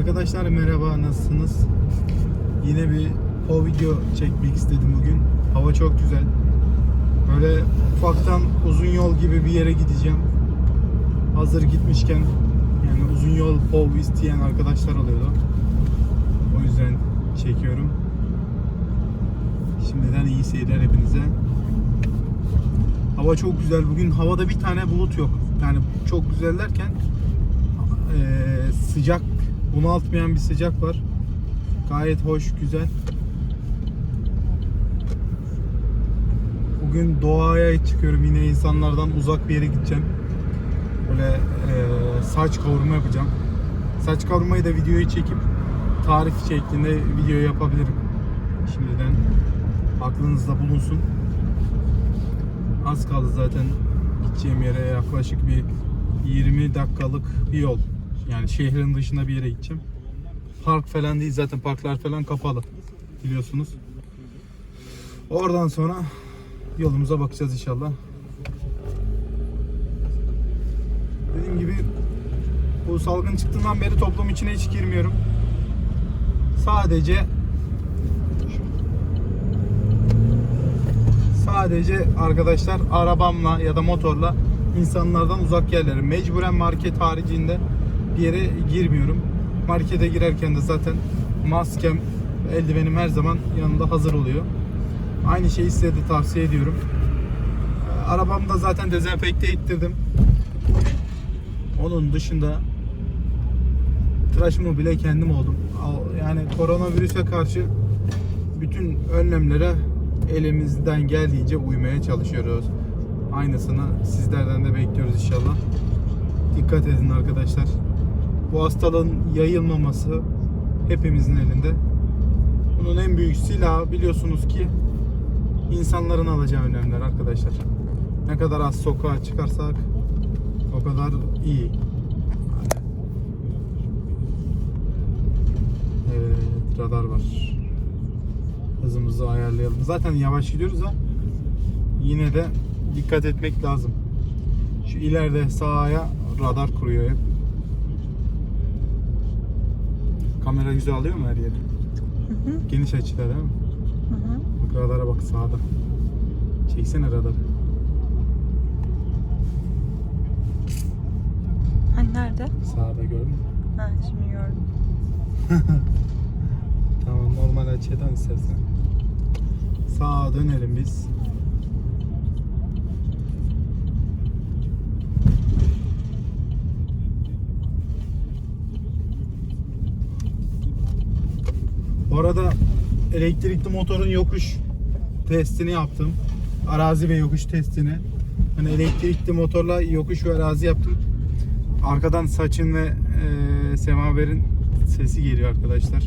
Arkadaşlar merhaba nasılsınız? Yine bir o video çekmek istedim bugün. Hava çok güzel. Böyle ufaktan uzun yol gibi bir yere gideceğim. Hazır gitmişken yani uzun yol POV isteyen arkadaşlar oluyordu. O yüzden çekiyorum. Şimdiden iyi seyirler hepinize. Hava çok güzel. Bugün havada bir tane bulut yok. Yani çok güzel derken eee, sıcak, bunaltmayan bir sıcak var. Gayet hoş, güzel. Bugün doğaya çıkıyorum. Yine insanlardan uzak bir yere gideceğim. Böyle eee, saç kavurma yapacağım. Saç kavurmayı da videoyu çekip tarif şeklinde video yapabilirim. Şimdiden aklınızda bulunsun. Az kaldı zaten gideceğim yere yaklaşık bir 20 dakikalık bir yol. Yani şehrin dışında bir yere gideceğim. Park falan değil zaten parklar falan kapalı biliyorsunuz. Oradan sonra yolumuza bakacağız inşallah. Dediğim gibi bu salgın çıktığından beri toplum içine hiç girmiyorum. Sadece sadece arkadaşlar arabamla ya da motorla insanlardan uzak yerlere mecburen market haricinde bir yere girmiyorum. Markete girerken de zaten maskem ve eldivenim her zaman yanında hazır oluyor. Aynı şeyi size de tavsiye ediyorum. Ee, Arabamı da zaten dezenfekte ettirdim. Onun dışında tıraşımı bile kendim oldum. Yani koronavirüse karşı bütün önlemlere elimizden geldiğince uymaya çalışıyoruz. Aynısını sizlerden de bekliyoruz inşallah. Dikkat edin arkadaşlar. Bu hastalığın yayılmaması hepimizin elinde. Bunun en büyük silahı biliyorsunuz ki insanların alacağı önlemler arkadaşlar. Ne kadar az sokağa çıkarsak o kadar iyi. Evet, radar var. Hızımızı ayarlayalım. Zaten yavaş gidiyoruz da yine de dikkat etmek lazım. Şu ileride sağa radar kuruyor hep. Kamera güzel alıyor mu her yeri? Hı hı, Geniş açıda değil mi? hı hı. Bak radara bak sağda. Çeksene radarı. Hani nerede? Sağda gördün mü? Ha şimdi gördüm. Tamam normal açıdan istersen. Sağa dönelim biz. Bu arada elektrikli motorun yokuş testini yaptım. Arazi ve yokuş testini. Hani elektrikli motorla yokuş ve arazi yaptım. Arkadan saçın ve e, semaverin sesi geliyor arkadaşlar.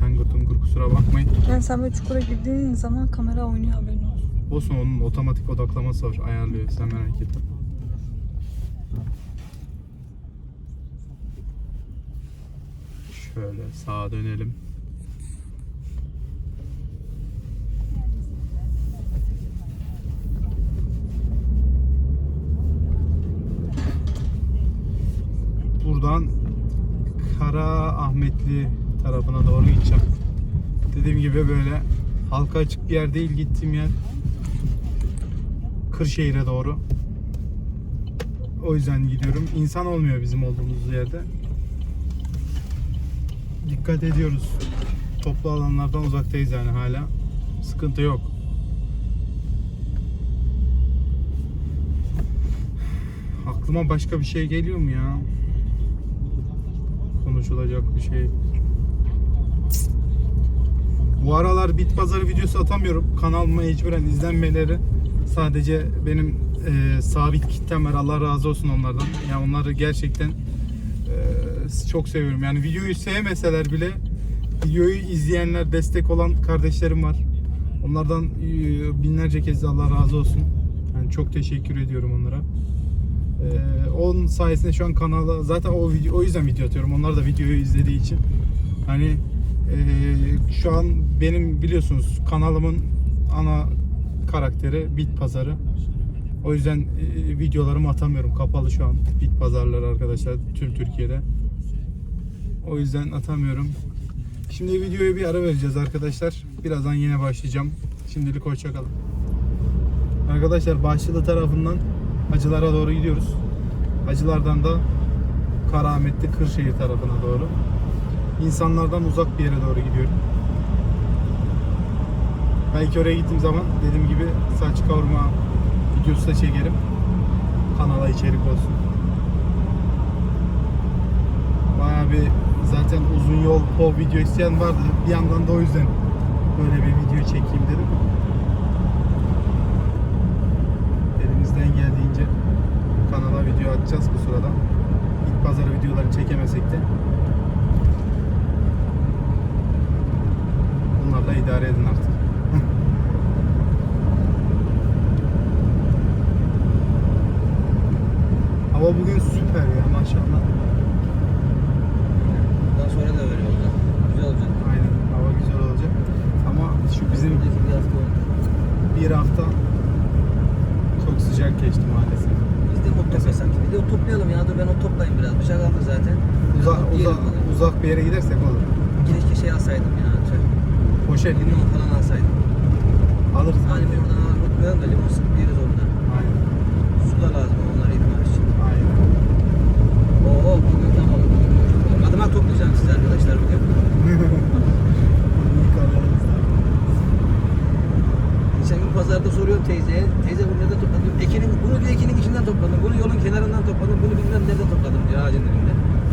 Tangur tungur kusura bakmayın. Yani sen böyle çukura girdiğin zaman kamera oynuyor haberin olsun. Olsun onun otomatik odaklaması var. Ayarlıyor sen merak etme. Şöyle sağa dönelim. Buradan Kara Ahmetli tarafına doğru gideceğim. Dediğim gibi böyle halka açık bir yer değil gittiğim yer. Kırşehir'e doğru. O yüzden gidiyorum. İnsan olmuyor bizim olduğumuz yerde. Dikkat ediyoruz. Toplu alanlardan uzaktayız yani hala. Sıkıntı yok. Aklıma başka bir şey geliyor mu ya? Konuşulacak bir şey. Bu aralar bit pazarı videosu atamıyorum. Kanal mecburen izlenmeleri sadece benim e, sabit kitlem var. Allah razı olsun onlardan. Yani onları gerçekten e, çok seviyorum. Yani videoyu sevmeseler bile videoyu izleyenler, destek olan kardeşlerim var. Onlardan e, binlerce kez Allah razı olsun. Yani çok teşekkür ediyorum onlara. E, onun sayesinde şu an kanala zaten o video o yüzden video atıyorum. Onlar da videoyu izlediği için. Hani ee, şu an benim biliyorsunuz kanalımın ana karakteri bit pazarı. O yüzden e, videolarımı atamıyorum. Kapalı şu an bit pazarları arkadaşlar tüm Türkiye'de. O yüzden atamıyorum. Şimdi videoya bir ara vereceğiz arkadaşlar. Birazdan yine başlayacağım. Şimdilik hoşçakalın. Arkadaşlar Başlılı tarafından Hacılar'a doğru gidiyoruz. Hacılardan da Karahametli Kırşehir tarafına doğru. İnsanlardan uzak bir yere doğru gidiyorum. Belki oraya gittiğim zaman dediğim gibi saç kavurma videosu da çekerim. Kanala içerik olsun. Bayağı bir zaten uzun yol o video isteyen vardı. Bir yandan da o yüzden böyle bir video çekeyim dedim. Elimizden geldiğince kanala video atacağız bu sırada. İlk pazar videoları çekemesek de bunlarla idare edin artık. Hava bugün süper ya maşallah. Bundan sonra da öyle olacak. Güzel olacak. Aynen hava güzel olacak. Ama şu bizim bir hafta bir hafta çok sıcak geçti maalesef. Toplasak. De ot toplayalım ya. Dur ben ot toplayayım biraz. Bıçak aldık zaten. Uzak, uzak, bugün. uzak bir yere gidersek olur. Keşke şey alsaydım ya. Tüh. Poşet Limon falan alsaydım. alırız. Hani bence. oradan alalım koyalım da limon sıkıp yeriz oradan. Aynen. Su da lazım onları yıkamak için. Aynen. Oo bugün tamam. Madımak toplayacağım size arkadaşlar bugün. Geçen gün pazarda soruyorum teyzeye. Teyze bunu nerede topladın? Ekinin, bunu diyor ekinin içinden topladım. Bunu yolun kenarından topladım. Bunu bilmem nerede topladım diyor ağacın dibinde.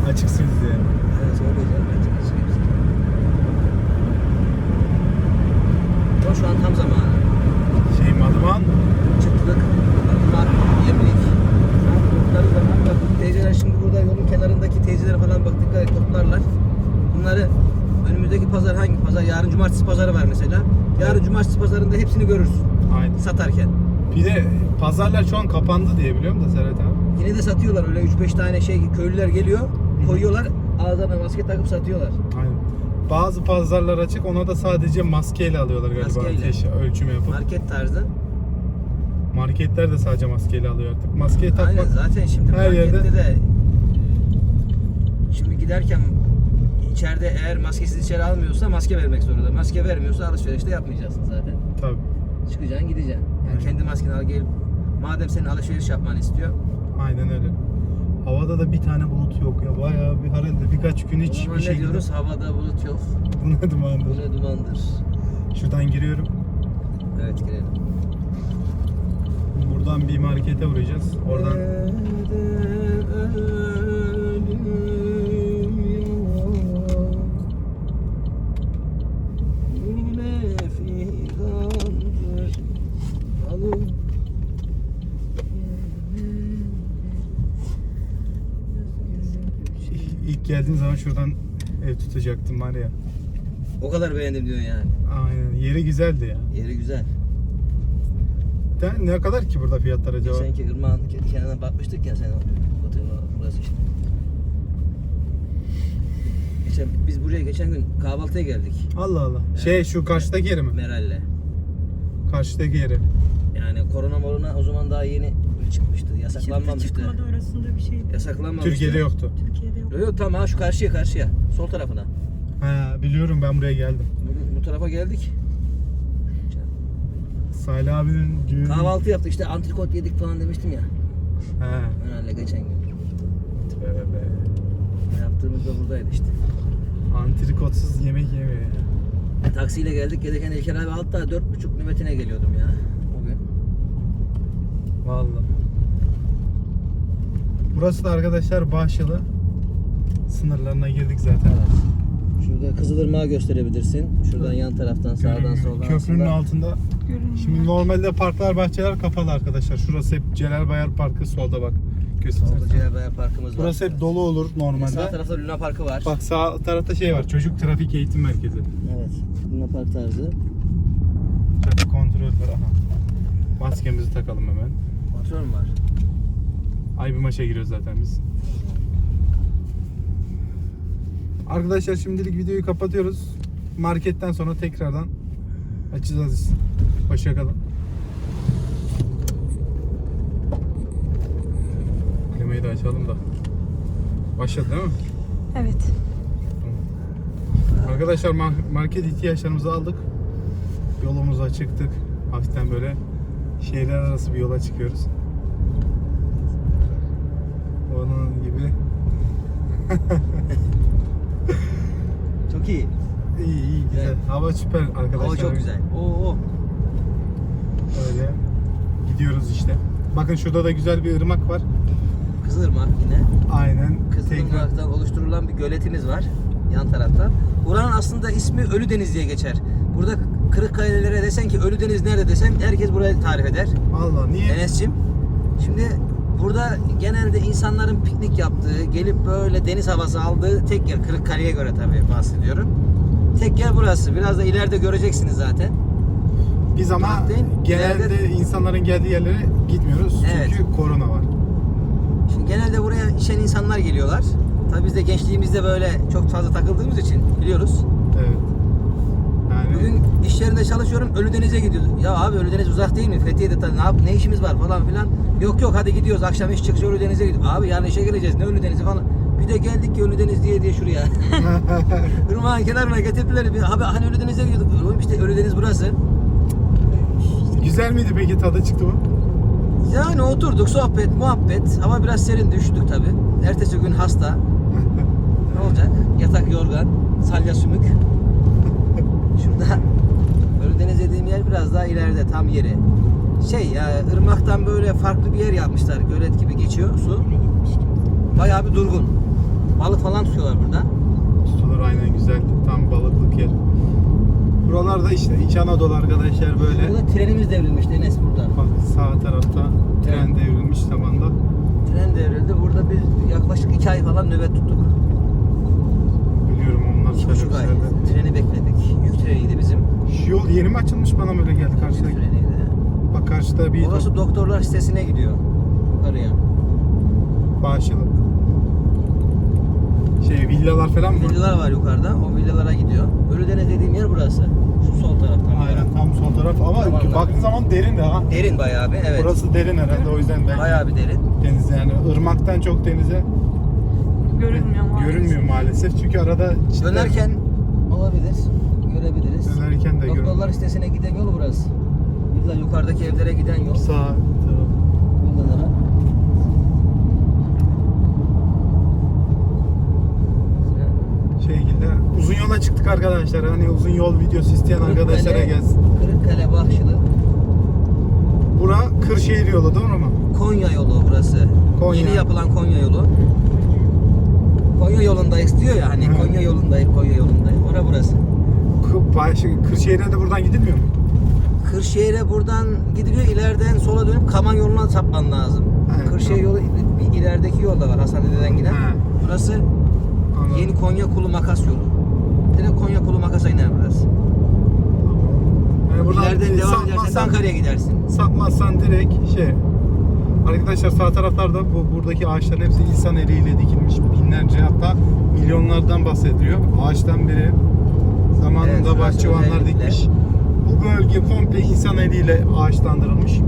Açıksınız yani. Evet söyleyeceğim ben sana şey hepsini. Ama şu an tam zamanı. Şey Madıman Çıtlık, bunlar yemlik. Topları zaman bak teyzeler şimdi burada yolun kenarındaki teyzelere falan bak dikkat et toplarlar. Bunları önümüzdeki pazar hangi pazar? Yarın cumartesi pazarı var mesela. Yarın cumartesi pazarında hepsini görürsün Aynen. satarken. Bir de pazarlar şu an kapandı diye biliyorum da Serhat abi. Yine de satıyorlar öyle 3-5 tane şey köylüler geliyor koyuyorlar ağızlarına maske takıp satıyorlar. Aynen. Bazı pazarlar açık ona da sadece maskeyle alıyorlar galiba. Maskeyle. Ateş ölçümü yapıp. Market tarzı. Marketler de sadece maskeyle alıyor artık. Maskeyi takmak Aynen zaten şimdi her markette yerde- de şimdi giderken içeride eğer maskesiz içeri almıyorsa maske vermek zorunda. Maske vermiyorsa alışverişte yapmayacaksın zaten. tabii. Çıkacaksın gideceksin. Yani Aynen. kendi maskeni al gelip madem senin alışveriş yapmanı istiyor. Aynen öyle. Havada da bir tane bulut yok ya. Bayağı bir herhalde birkaç gün hiç bir ne şey diyoruz? Havada bulut yok. Bu ne dumandır? Bu ne dumandır. Şuradan giriyorum. Evet girelim. Buradan bir markete uğrayacağız. Oradan geldiğim zaman şuradan ev tutacaktım var ya. O kadar beğendim diyorsun yani. Aynen. Yeri güzeldi ya. Yeri güzel. De, ne kadar ki burada fiyatlar acaba? Geçenki ırmağın kenarına bakmıştık ya sen otel burası işte. Geçen, biz buraya geçen gün kahvaltıya geldik. Allah Allah. Evet. Şey şu karşıdaki yeri mi? Meral'le. Karşıdaki yeri. Yani korona morona o zaman daha yeni çıkmıştı. Çıktı Yasaklanmamıştı. çıkmadı arasında bir şey. Yasaklanmamıştı. Türkiye'de yoktu. Türkiye'de yok. Yok yok tamam ha şu karşıya karşıya. Sol tarafına. He biliyorum ben buraya geldim. Bu, bu tarafa geldik. Salih abinin düğünü. Kahvaltı yaptık işte antrikot yedik falan demiştim ya. He. Meral'le geçen gün. Tövbe. Yaptığımız da buradaydı işte. Antrikotsuz yemek yemiyor ya. Taksiyle geldik gelirken İlker abi hatta dört buçuk nöbetine geliyordum ya. O gün. Vallahi. Burası da arkadaşlar Bahçılı. Sınırlarına girdik zaten. Şurada Kızılırmak'ı gösterebilirsin. Şuradan yan taraftan sağdan Görünüyor. soldan Köprünün aslında. altında. Görünüyor. Şimdi normalde parklar bahçeler kapalı arkadaşlar. Şurası hep Celal Bayar Parkı solda bak. Solda. Celal Parkımız var. Burası hep dolu olur Sağ normalde. tarafta Luna Parkı var. Bak sağ tarafta şey var. Çocuk trafik eğitim merkezi. Evet. Luna Park tarzı. Trafik kontrol var. Aha. Maskemizi takalım hemen. Kontrol mü var? Ay bir maça giriyoruz zaten biz. Arkadaşlar şimdilik videoyu kapatıyoruz. Marketten sonra tekrardan açacağız. Hoşçakalın. Klimayı da açalım da. Başladı değil mi? Evet. Arkadaşlar ma- market ihtiyaçlarımızı aldık. Yolumuza çıktık. Hafiften böyle şehirler arası bir yola çıkıyoruz. Onun gibi Çok iyi. iyi iyi güzel. Evet. Hava süper arkadaşlar. Hava çok güzel. Oo. Öyle gidiyoruz işte. Bakın şurada da güzel bir ırmak var. Kızılırmak yine. Aynen. Tekrar- Kızılırmak'tan oluşturulan bir göletimiz var yan tarafta. Buranın aslında ismi Ölüdeniz diye geçer. Burada Kırıkkalelilere desen ki Ölüdeniz nerede desen herkes burayı tarif eder. Allah niye? Enes'cim şimdi burada genelde insanların piknik yaptığı, gelip böyle deniz havası aldığı tek yer Kırıkkale'ye göre tabii bahsediyorum. Tek yer burası. Biraz da ileride göreceksiniz zaten. Biz ama Bak değil, genelde ileride- insanların geldiği yerlere gitmiyoruz. Evet. Çünkü korona var. Şimdi genelde buraya işen insanlar geliyorlar. Tabii biz de gençliğimizde böyle çok fazla takıldığımız için biliyoruz. Evet. İş yerinde çalışıyorum. Ölüdeniz'e gidiyoruz. Ya abi Ölüdeniz uzak değil mi? Fethiye'de ne yap ne işimiz var falan filan. Yok yok hadi gidiyoruz. Akşam iş çıkışı Ölüdeniz'e gidiyoruz. Abi yarın işe geleceğiz. Ne Ölüdeniz'i falan. Bir de geldik ki Ölüdeniz diye diye şuraya. Irmağın kenarına getirdiler. Abi hani Ölüdeniz'e gidiyorduk. Oğlum işte Ölüdeniz burası. güzel miydi peki tadı çıktı mı? Yani oturduk sohbet muhabbet. Hava biraz serin düştük tabi. Ertesi gün hasta. Ne olacak? Yatak yorgan, salya sümük. Şurada Ölüdeniz dediğim yer biraz daha ileride tam yeri. Şey ya ırmaktan böyle farklı bir yer yapmışlar. Gölet gibi geçiyor su. Bayağı bir durgun. Balık falan tutuyorlar burada. Tutulur aynen güzel. Tam balıklık yer. Buralarda işte İç Anadolu arkadaşlar böyle. Burada trenimiz devrilmiş Enes burada. Bak sağ tarafta tren devrilmiş zamanda. Tren devrildi. Burada biz yaklaşık iki ay falan nöbet tuttuk. İki buçuk ay. servislerle. Treni bekledik. Yük treniydi bizim. Yol yeni mi açılmış bana böyle geldi Yük karşıdaki. treniydi. Bak karşıda bir Orası doktorlar sitesine gidiyor. Yukarıya. Bağışılı. Şey villalar falan mı? Villalar var yukarıda. O villalara gidiyor. Ölüdeniz dediğim yer burası. Şu sol taraftan. Aynen tam sol taraf ama Tamam. baktığın zaman derin de ha. Derin bayağı bir. Evet. Burası derin herhalde o yüzden belki bayağı bir derin. deniz yani ırmaktan çok denize Görünmüyor maalesef. görünmüyor maalesef çünkü arada cidden Dönerken olabilir. Görebiliriz. dönerken de Doktorlar görünüyor. sitesine giden yol burası. Villa yukarıdaki evlere giden yol. Sağ taraf. Villalara. şekilde uzun yola çıktık arkadaşlar. Hani uzun yol videosu isteyen arkadaşlara Kırıkkale- gelsin. Kırıkkale Bahçılı. Bura Kırşehir yolu değil mi? Konya yolu burası. Konya. Yeni yapılan Konya yolu. Konya yolundayız diyor ya hani. Konya yolundayız, Konya yolundayız. Ora burası. Baş- Kırşehir'e de buradan gidilmiyor mu? Kırşehir'e buradan gidiliyor. ileriden sola dönüp Kaman yoluna sapman lazım. He, Kırşehir yolu bir ilerideki yolda var Hasanede'den giden. He. Burası Anladım. yeni Konya Kulu Makas yolu. Direkt Konya Kulu Makas'a iner burası. Yani buradan İleriden devam edersen sapmazsan, Ankara'ya gidersin. sapmazsan direkt şey Arkadaşlar sağ taraflarda bu buradaki ağaçların hepsi insan eliyle dikilmiş binlerce hatta milyonlardan bahsediliyor. Ağaçtan biri Evet, zamanında şurası bahçıvanlar dikmiş. Bu bölge komple insan eliyle ağaçlandırılmış.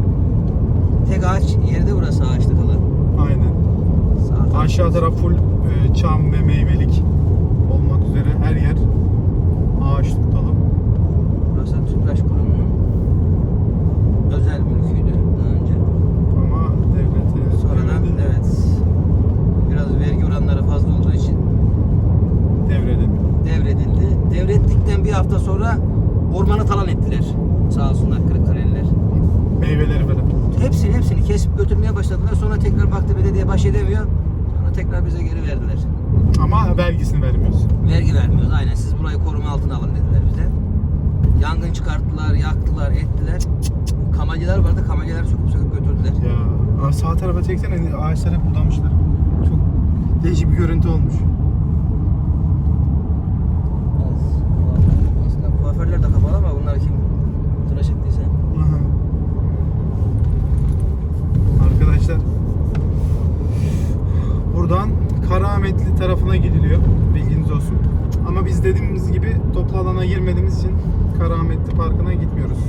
Tek ağaç yerde burası ağaçlık alan. Aynen. Sağ. Aşağı taraf full e, çam ve meyvelik olmak üzere her yer ağaçlık dolu. Burası Tüpraş Kurumu'nun özel mülküydü daha önce. Ama devlete Sonradan devredildi. evet biraz vergi oranları fazla olduğu için devredildi. devredildi. Devrettikten bir hafta sonra ormanı talan ettiler. Sağ olsunlar Kırıkkaleliler. Meyveleri falan. Hepsini hepsini kesip götürmeye başladılar. Sonra tekrar baktı belediye baş edemiyor. Sonra tekrar bize geri verdiler. Ama vergisini vermiyorsun. Vergi vermiyoruz aynen. Siz burayı koruma altına alın dediler bize. Yangın çıkarttılar, yaktılar, ettiler. Kamalyalar vardı. Kamalyaları söküp söküp götürdüler. Ya sağ tarafa çeksene ağaçlar hep budamışlar. Çok değişik bir görüntü olmuş. Aslında kuaförler de kapalı ama bunlar kim tıraş ettiyse. Arkadaşlar buradan Karahametli tarafına gidiliyor. Bilginiz olsun. Ama biz dediğimiz gibi toplu alana girmediğimiz için Karahametli Parkı'na gitmiyoruz.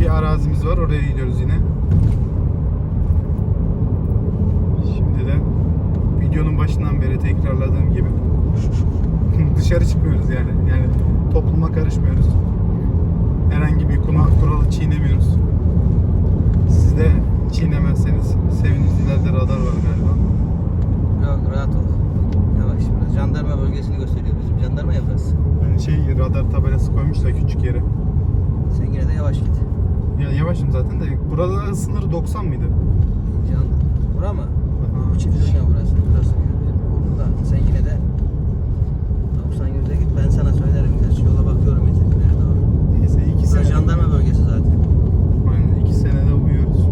Bir arazimiz var oraya gidiyoruz yine. Şimdiden videonun başından beri tekrarladığım gibi dışarı çıkmıyoruz yani. Yani topluma karışmıyoruz. Herhangi bir kuna, kuralı çiğnemiyoruz. Siz de çiğnemezseniz seviniriz. İleride radar var galiba. Yok rahat ol. Yavaş biraz. Jandarma bölgesini gösteriyor bizim. Jandarma ya burası. Yani şey radar tabelası koymuş da küçük yere. Sen yine de yavaş git. Ya yavaşım zaten de burada sınır 90 mıydı? Can. Bura mı? Aha. Bu çift dünya burası. Burası burada. Sen yine de 90 yüzde git. Ben sana söylerim. Gerçi yola bakıyorum metinlere doğru. Neyse iki Burası sene. jandarma bölgesi zaten. Aynen iki senede uyuyoruz.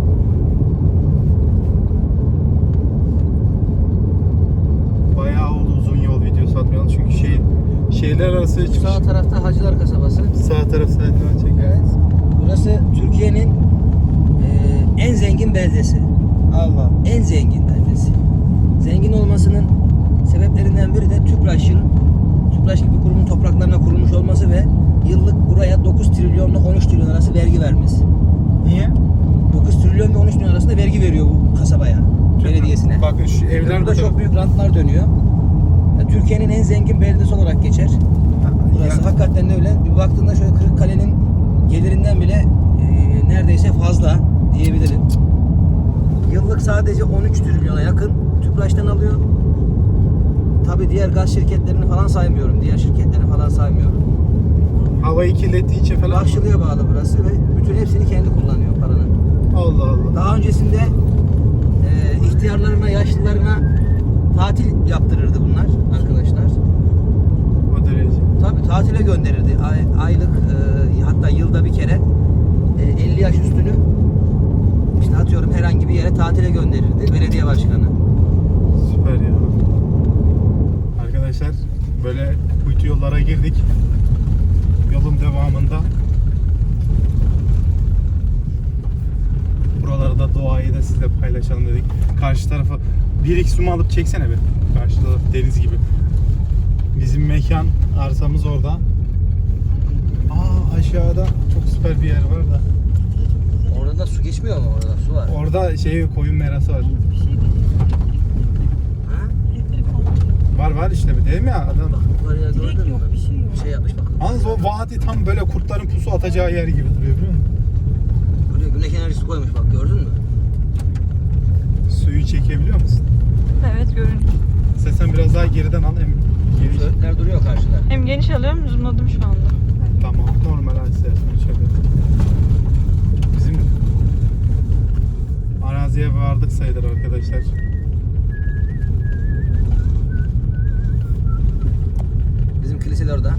Bayağı oldu uzun yol videosu atmayalım çünkü şey şehirler arası çıkış. Sağ Hacılar Kasabası. Sağ taraf saatini çekiyor. Evet. Burası Türkiye'nin eee, en zengin beldesi. Allah. En zengin beldesi. Zengin olmasının sebeplerinden biri de TÜPRAŞ'ın TÜPRAŞ gibi kurumun topraklarına kurulmuş olması ve yıllık buraya 9 trilyonla 13 trilyon arası vergi vermesi. Niye? 9 trilyon ve 13 trilyon arasında vergi veriyor bu kasabaya, belediyesine. Bakın şu evler Burada bu çok büyük rantlar dönüyor. Türkiye'nin en zengin beldesi olarak geçer. Burası Ya- hakikaten öyle. Bir baktığında şöyle Kırıkkale'nin gelirinden bile e, neredeyse fazla diyebilirim. Yıllık sadece 13 trilyona yakın TÜPRAŞ'tan alıyor. Tabi diğer gaz şirketlerini falan saymıyorum. Diğer şirketleri falan saymıyorum. havayı kirlettiği için falan. Bahçeli'ye bağlı burası ve bütün hepsini kendi kullanıyor paranın. Allah Allah. Daha öncesinde e, ihtiyarlarına, yaşlılarına tatil yaptırırdı bunlar arkadaşlar. Derece. Tabii tatile gönderirdi. Ay- aylık e, hatta yılda bir kere e, 50 yaş üstünü işte atıyorum herhangi bir yere tatile gönderirdi belediye başkanı. Süper ya. Arkadaşlar böyle kuytu yollara girdik. Yolun devamında buralarda doğayı da sizle paylaşalım dedik. Karşı tarafa bir iki zoom alıp çeksene bir. Karşı taraf deniz gibi. Bizim mekan arsamız orada. Aa aşağıda çok süper bir yer var da. Orada da su geçmiyor mu? Orada su var. Orada şey koyun merası var. Şey. Ha? Var var işte bir değil mi ya? Adam. Bak Direkt gördün yok, mü? bir şey yok. Şey yapmış bak. Yalnız o vadi tam böyle kurtların pusu atacağı yer gibi duruyor biliyor musun? Buraya güneş enerjisi koymuş bak gördün mü? Suyu çekebiliyor musun? Evet görünüyor. İstersen biraz daha geriden al hem geniş. Söğütler duruyor karşıda. Hem geniş alıyorum zoomladım şu anda. Tamam normal al istersen şöyle. Bizim araziye vardık sayılır arkadaşlar. Bizim kilise de orada.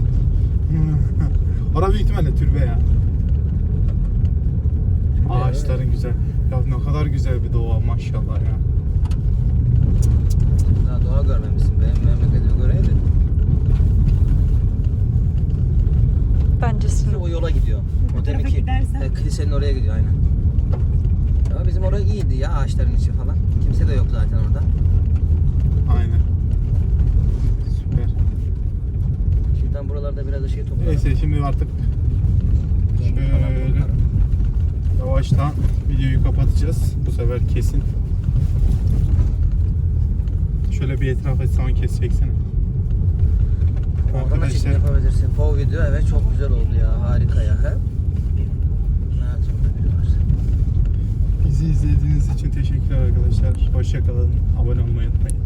Orada büyük ihtimalle türbe ya. Ağaçların güzel. Ya ne kadar güzel bir doğa maşallah ya. Daha doğa görmemişsin. Benim memleketimi göreydin. Bence Şimdi sınır. o yola gidiyor. O demek ki e, kilisenin oraya gidiyor aynen. Ama bizim oraya iyiydi ya ağaçların içi falan. Kimse de yok zaten orada. Aynen. Süper. Şuradan buralarda biraz ışığı toplayalım. Neyse şimdi artık şöyle yavaştan videoyu kapatacağız. Bu sefer kesin. Şöyle bir etrafa son kes da çekim Arkadaşlar yapabilirsin. Pov video evet çok güzel oldu ya. Harika ya. He? Bizi izlediğiniz için teşekkürler arkadaşlar. Hoşçakalın. Abone olmayı unutmayın.